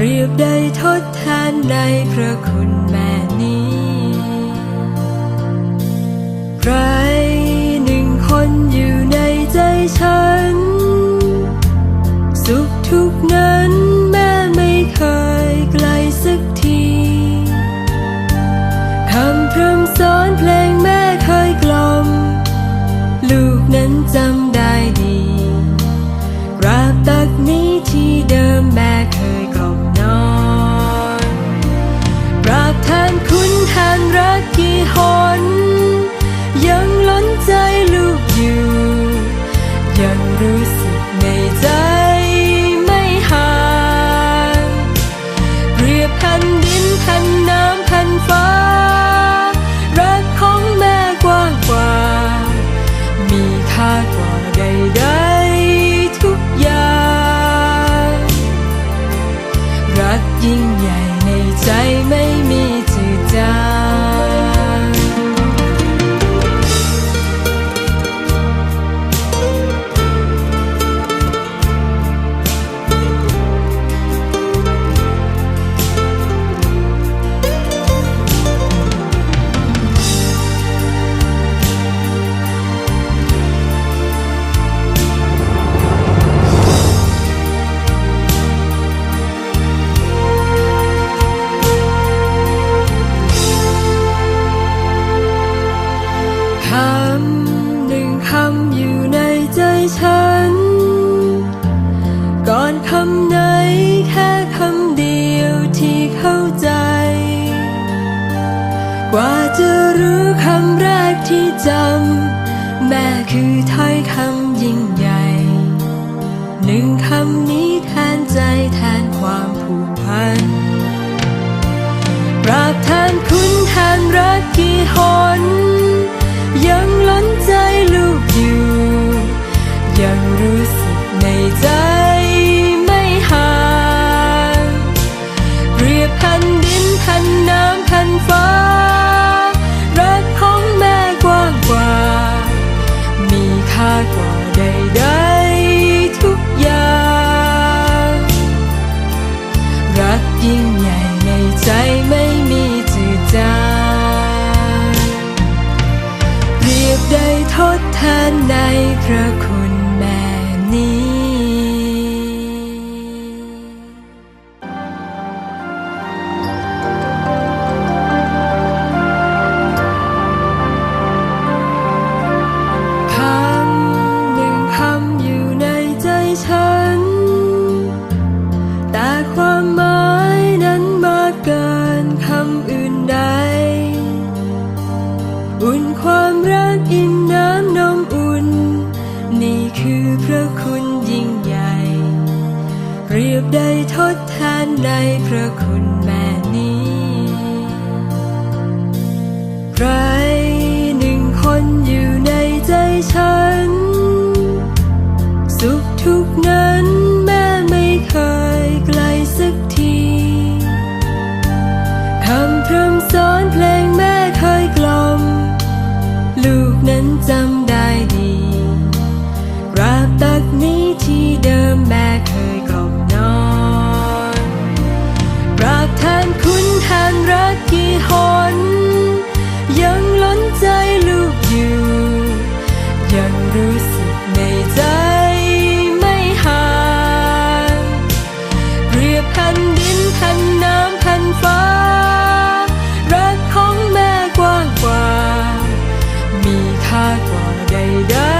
เรียบใดทดแทนในพระคุณแม่นี้ ใครหนึ่งคนอยู่ใน รู้สึกในใจ คำไหนแค่คำเดียวที่เข้าใจ กว่าจะรู้คำแรกที่จำ 太过泪的 อุ่นความรักอินน้ำนมอุ่น นี่คือพระคุณยิ่งใหญ่ เรียบได้ทดแทนในพระคุณแม่นี้ใครหนึ่งคนอยู่ในใจฉัน สุขทุ 路难走。ากว่าใด